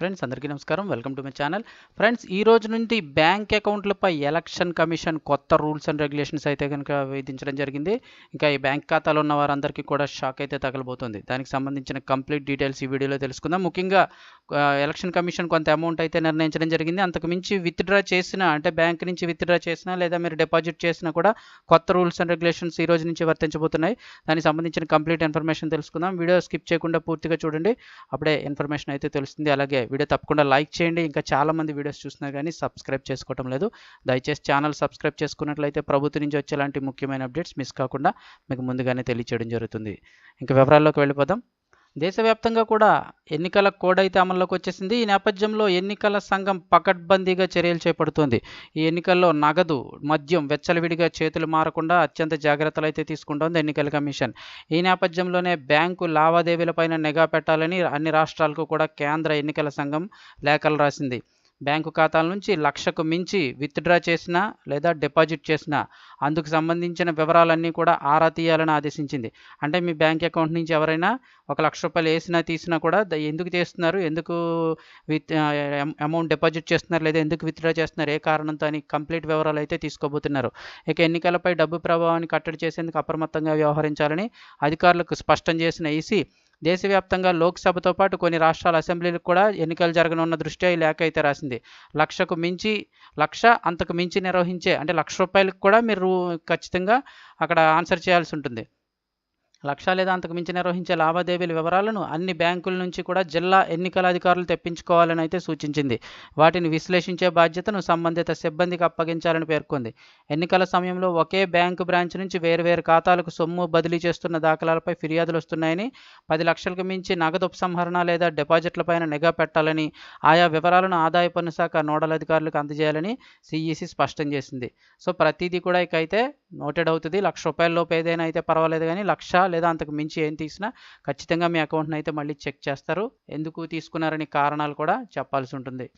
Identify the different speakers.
Speaker 1: Friends అందరికీ నమస్కారం. Welcome to my channel. Friends ఈ రోజు నుండి బ్యాంక్ అకౌంట్లపై ఎలక్షన్ కమిషన్ కొత్త రూల్స్ అండ్ రెగ్యులేషన్స్ అయితే కనుక విధించడం జరిగింది. ఇంకా ఈ బ్యాంక్ ఖాతాలో ఉన్న వారందరికీ కూడా షాక్ అయితే తగలబోతుంది. దానికి సంబంధించిన కంప్లీట్ డీటెయిల్స్ ఈ వీడియోలో తెలుసుకుందాం. ముఖ్యంగా ఎలక్షన్ కమిషన్ కొంత అమౌంట్ అయితే నిర్ణయించడం జరిగింది. అంతకు మించి విత్డ్రా చేసిన అంటే బ్యాంక్ నుంచి విత్డ్రా చేసినా లేదా మీరు డిపాజిట్ చేసినా కూడా కొత్త రూల్స్ అండ్ రెగ్యులేషన్స్ ఈ రోజు నుంచి వర్తించబోతున్నాయి. దానికి సంబంధించిన కంప్లీట్ ఇన్ఫర్మేషన్ తెలుసుకుందాం. వీడియో స్కిప్ చేయకుండా పూర్తిగా చూడండి. అప్పుడే ఇన్ఫర్మేషన్ అయితే తెలుస్తుంది. అలాగే వీడియో తప్పకుండా లైక్ చేయండి. ఇంకా చాలామంది వీడియోస్ చూస్తున్నారు కానీ సబ్స్క్రైబ్ చేసుకోవటం లేదు. దయచేసి ఛానల్ సబ్స్క్రైబ్ చేసుకున్నట్లయితే ప్రభుత్వం నుంచి వచ్చేలాంటి ముఖ్యమైన అప్డేట్స్ మిస్ కాకుండా మీకు ముందుగానే తెలియచేయడం జరుగుతుంది. ఇంకా వివరాల్లోకి వెళ్ళిపోదాం. దేశవ్యాప్తంగా కూడా ఎన్నికల కోడ్ అయితే అమల్లోకి వచ్చేసింది ఈ నేపథ్యంలో ఎన్నికల సంఘం పకడ్బందీగా చర్యలు చేపడుతోంది. ఈ ఎన్నికల్లో నగదు మద్యం వెచ్చలవిడిగా చేతులు మారకుండా అత్యంత జాగ్రత్తలు అయితే తీసుకుంటోంది ఎన్నికల కమిషన్. ఈ నేపథ్యంలోనే బ్యాంకు లావాదేవీలపైన నిఘా పెట్టాలని అన్ని రాష్ట్రాలకు కూడా కేంద్ర ఎన్నికల సంఘం లేఖలు రాసింది. బ్యాంకు ఖాతాల నుంచి లక్షకు మించి విత్డ్రా చేసినా లేదా డిపాజిట్ చేసినా అందుకు సంబంధించిన వివరాలన్నీ కూడా ఆరా తీయాలని ఆదేశించింది. అంటే మీ బ్యాంక్ అకౌంట్ నుంచి ఎవరైనా ఒక లక్ష రూపాయలు వేసినా తీసినా కూడా ఎందుకు చేస్తున్నారు ఎందుకు విత్ అమౌంట్ డిపాజిట్ చేస్తున్నారు లేదా ఎందుకు విత్డ్రా చేస్తున్నారు? ఏ కారణంతో అని కంప్లీట్ వివరాలు అయితే తీసుకోబోతున్నారు. ఇక ఎన్నికలపై డబ్బు ప్రభావాన్ని కట్టడి చేసేందుకు అప్రమత్తంగా వ్యవహరించాలని అధికారులకు స్పష్టం చేసిన ఈసీ దేశవ్యాప్తంగా లోక్సభతో పాటు కొన్ని రాష్ట్రాల అసెంబ్లీలకు కూడా ఎన్నికలు జరగనున్న దృష్ట్యా ఈ లేఖ అయితే రాసింది. లక్షకు మించి లక్ష అంతకు మించి నిర్వహించే అంటే లక్ష రూపాయలకు కూడా మీరు ఖచ్చితంగా అక్కడ ఆన్సర్ చేయాల్సి ఉంటుంది. లక్ష లేదా అంతకు మించి నిర్వహించే లావాదేవీల వివరాలను అన్ని బ్యాంకుల నుంచి కూడా జిల్లా ఎన్నికల అధికారులు తెప్పించుకోవాలని అయితే సూచించింది. వాటిని విశ్లేషించే బాధ్యతను సంబంధిత సిబ్బందికి అప్పగించాలని పేర్కొంది. ఎన్నికల సమయంలో ఒకే బ్యాంకు బ్రాంచ్ నుంచి వేర్వేరు ఖాతాలకు సొమ్ము బదిలీ చేస్తున్న దాఖలాలపై ఫిర్యాదులు వస్తున్నాయని పది లక్షలకు మించి నగదు ఉపసంహరణ లేదా డిపాజిట్లపైన నిఘా పెట్టాలని ఆయా వివరాలను ఆదాయ పన్ను శాఖ నోడల్ అధికారులకు అందజేయాలని సిఈసి స్పష్టం చేసింది. సో ప్రతిదీ కూడా ఇక అయితే నోటెడ్ అవుతుంది. లక్ష రూపాయల లోపు ఏదైనా అయితే పర్వాలేదు కానీ లక్ష లేదా అంతకు మించి ఏం తీసినా ఖచ్చితంగా మీ అకౌంట్ని అయితే మళ్ళీ చెక్ చేస్తారు. ఎందుకు తీసుకున్నారని కారణాలు కూడా చెప్పాల్సి ఉంటుంది.